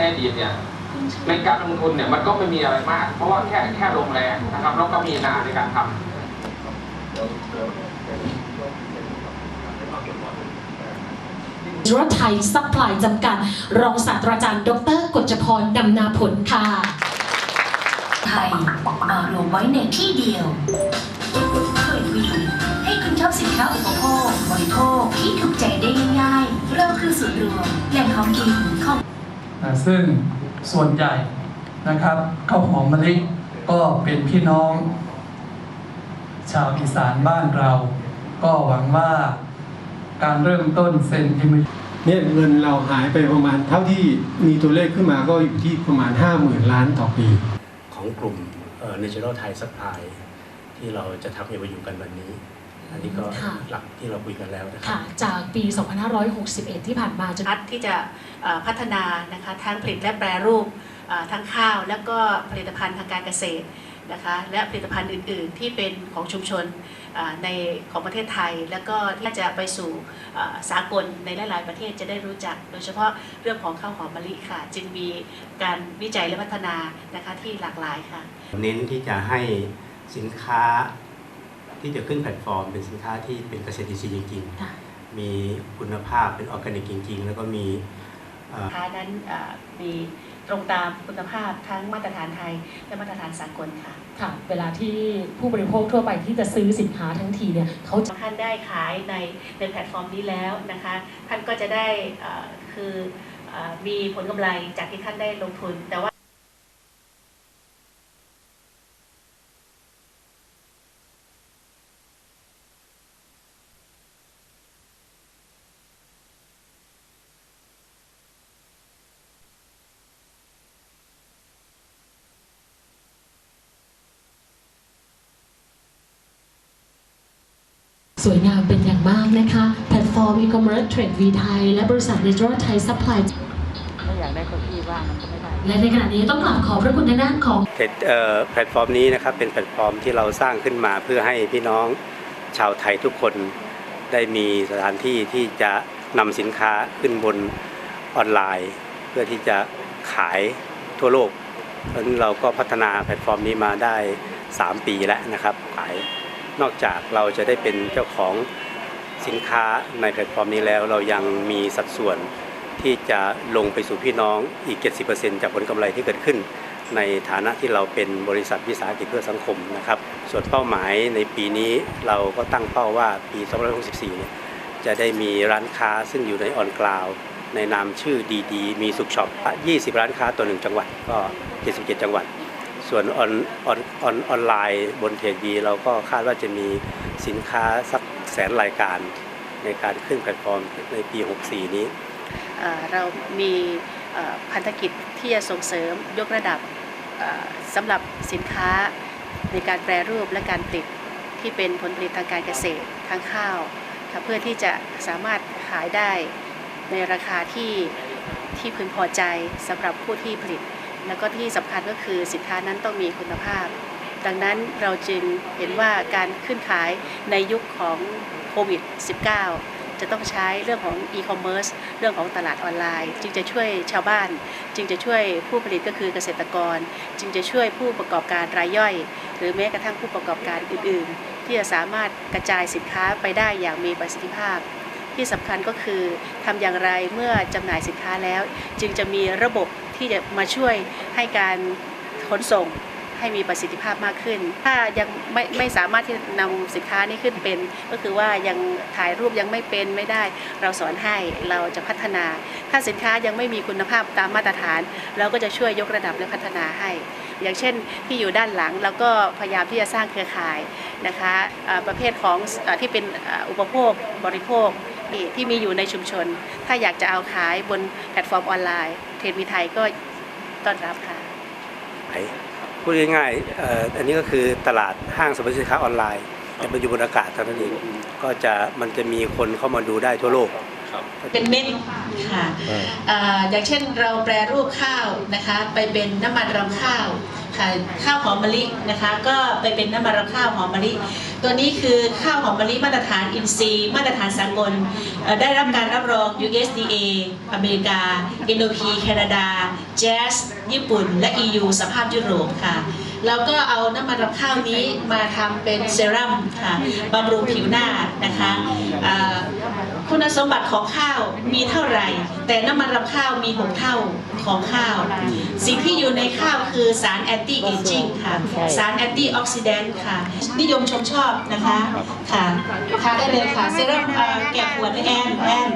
ในอดีตเนี่ยในการลงทุนเนี่ยมันก็ไม่มีอะไรมาก เพราะว่าแค่แค่ลงแรงนะครับแล้วก็มีนาในการทำรถไทยซัพพลายจำกัด รองศาสตราจารย์ ดรกฎจพรดำนาผลค่ะ ไทยมารวมไว้ในที่เดียวเคยวีให้คุณชอบสินค้าอุปโภคบริโภคที่ถูกใจได้ง่ายๆเราคือส่วนรวมแหล่งของกิน ซึ่งส่วนใหญ่นะครับข้าวหอมมะลิก็เป็นพี่น้อง ชาวอีสานบ้านเรา ก็หวังว่าการเริ่มต้นเซนติเมตรเนี่ยเงินเราหายไปประมาณเท่าที่มีตัวเลขขึ้นมาก็อยู่ที่ประมาณ 5 0,000 ล้านต่อปี ของกลุ่มเอ่อ Natural Thai Supply ที่เราจะทำเอวอยู่กันวันนี้ อันนี้ก็ค่ะ หลักที่เราคุยกันแล้วนะครัค่ะบจากปี 2561 ที่ผ่านมาจนพัฒที่จะเอ่อพัฒนานะคะทั้งผลิตและแปรรูปเอ่อทั้งข้าว แล้วก็ผลิตภัณฑ์ทางการเกษตรนะคะและผลิตภัณฑ์อื่น ๆ ที่เป็นของชุมชนเอ่อในของประเทศไทย แล้วก็ที่จะไปสู่เอ่อสากลในหลาย ๆ ประเทศจะได้รู้จัก โดยเฉพาะเรื่องของข้าวหอมมะลิค่ะ จึงมีการวิจัยและพัฒนานะคะที่หลากหลายค่ะ เน้นที่จะให้สินค้า ที่จะขึ้นแพลตฟอร์ม เป็นสินค้าที่เป็นเกษตรอินทรีย์จริงค่ะๆมีคุณภาพเป็นออร์แกนิกจริง ๆ แล้วก็มีเอ่อสินค้านั้นเอ่อมีตรงตามคุณภาพทั้งมาตรฐานไทยและมาตรฐานสากลค่ะค่ะเวลาที่ผู้บริโภคทั่วไปที่จะซื้อสินค้าทั้งทีเนี่ยเขาจะท่านได้ขายในในแพลตฟอร์มนี้แล้วนะคะท่านก็จะได้เอ่อคือเอ่อมีผลกำไรจากที่ท่านได้ลงทุนแต่ว่า สวยงามเป็นอย่างมากนะคะ แพลตฟอร์มอีคอมเมิร์ซเทรดวีไทย และบริษัทเนเจอร์ไทยซัพพลายถ้าอยากได้เก้าอี้ว่างมันก็ไม่ได้ และในขณะนี้ต้องกราบขอบพระคุณทางด้านของเทรดเอ่อแพลตฟอร์มนี้นะครับเป็นแพลตฟอร์มที่เราสร้างขึ้นมาเพื่อให้พี่น้องชาวไทยทุกคนได้มีสถานที่ที่จะนำสินค้าขึ้นบนออนไลน์ เพื่อที่จะขายทั่วโลกเพราะฉะนั้นเราก็พัฒนาแพลตฟอร์มนี้มาได้ 3 ปีแล้วนะครับขาย นอกจากเราจะได้เป็นเจ้าของสินค้าในแพลตฟอร์มนี้แล้ว เรายังมีสัดส่วนที่จะลงไปสู่พี่น้องอีก 70%จากผลกำไรที่เกิดขึ้น ในฐานะที่เราเป็นบริษัทวิสาหกิจเพื่อสังคมนะครับ ส่วนเป้าหมายในปีนี้เราก็ตั้งเป้าว่าปี 2564 เนี่ยจะได้มีร้านค้าซึ่งอยู่ในออนกราวในนามชื่อดีๆ มีสุขช็อป 20 ร้านค้าต่อหนึ่งจังหวัดก็ 77 จังหวัด ส่วนออนออนออนออนไลน์บนเทรดบีเราก็คาดว่าจะมีสินค้าสักแสนรายการในการขึ้นแพลตฟอร์มในปี 64 นี้ เรามีพันธกิจที่จะส่งเสริมยกระดับสำหรับสินค้าในการแปรรูปและการผลิตที่เป็นผลผลิตทางการเกษตรทางข้าวเพื่อที่จะสามารถขายได้ในราคาที่ที่พึงพอใจสำหรับผู้ที่ผลิต แล้วก็ที่สำคัญก็คือสินค้านั้นต้องมีคุณภาพ ดังนั้นเราจึงเห็นว่าการขึ้นขายในยุคของโควิด -19 จะต้องใช้เรื่องของอีคอมเมิร์ซเรื่องของตลาดออนไลน์ จึงจะช่วยชาวบ้าน จึงจะช่วยผู้ผลิตก็คือเกษตรกร จึงจะช่วยผู้ประกอบการรายย่อย หรือแม้กระทั่งผู้ประกอบการอื่น ๆ ที่จะสามารถกระจายสินค้าไปได้อย่างมีประสิทธิภาพที่สำคัญก็คือทำอย่างไรเมื่อจำหน่ายสินค้าแล้ว จึงจะมีระบบ ที่จะมาช่วยให้การขนส่งให้มีประสิทธิภาพมากขึ้น ถ้ายังไม่ไม่สามารถที่จะนำสินค้านี้ขึ้นเป็น ก็คือว่ายังถ่ายรูปยังไม่เป็นไม่ได้ เราสอนให้เราจะพัฒนา ถ้าสินค้ายังไม่มีคุณภาพตามมาตรฐาน เราก็จะช่วยยกระดับและพัฒนาให้ อย่างเช่นที่อยู่ด้านหลังเราก็พยายามที่จะสร้างเครือข่ายนะคะประเภทของที่เป็นอุปโภคบริโภค ที่ที่มีอยู่ในชุมชน ถ้าอยากจะเอาขายบนแพลตฟอร์มออนไลน์ เทรดมีไทยก็ต้อนรับค่ะขายพูดง่ายๆเอ่ออันนี้ก็คือตลาดห้างสรรพสินค้าออนไลน์แต่มันอยู่บนอากาศเท่านั้นเองก็จะมันจะมีคนเข้ามาดูได้ทั่วโลกเป็นเม็ดค่ะอ่าอย่างเช่นเราแปรรูปข้าวนะคะ ไปเป็นน้ำมันรำข้าว ค่ะข้าวหอมมะลินะคะ ก็ไปเป็นน้ำมันรำข้าวหอมมะลิ ตัวนี้คือข้าวหอมมะลิมาตรฐานอินทรีมาตรฐานสากลได้รับการรับรอง USDA อเมริกา NOP แคนาดา JAS ญี่ปุ่น และ EU สภาพยุโรปค่ะแล้วก็เอาน้ำมันรำข้าวนี้มาทำเป็นเซรั่มค่ะบำรุงผิวหน้านะคะคุณสมบัติของข้าวมีเท่าไหร่ แต่น้ำมันรำข้าวมี6เท่าของข้าว ที่อยู่ในข้าวคือสารแอนตี้เอจจิ้งค่ะ สารแอนตี้ออกซิแดนต์ค่ะ นิยมชมชอบนะคะ ค่ะทานได้เลยค่ะ เซรั่มเอ่อแกะขวดแอนแอน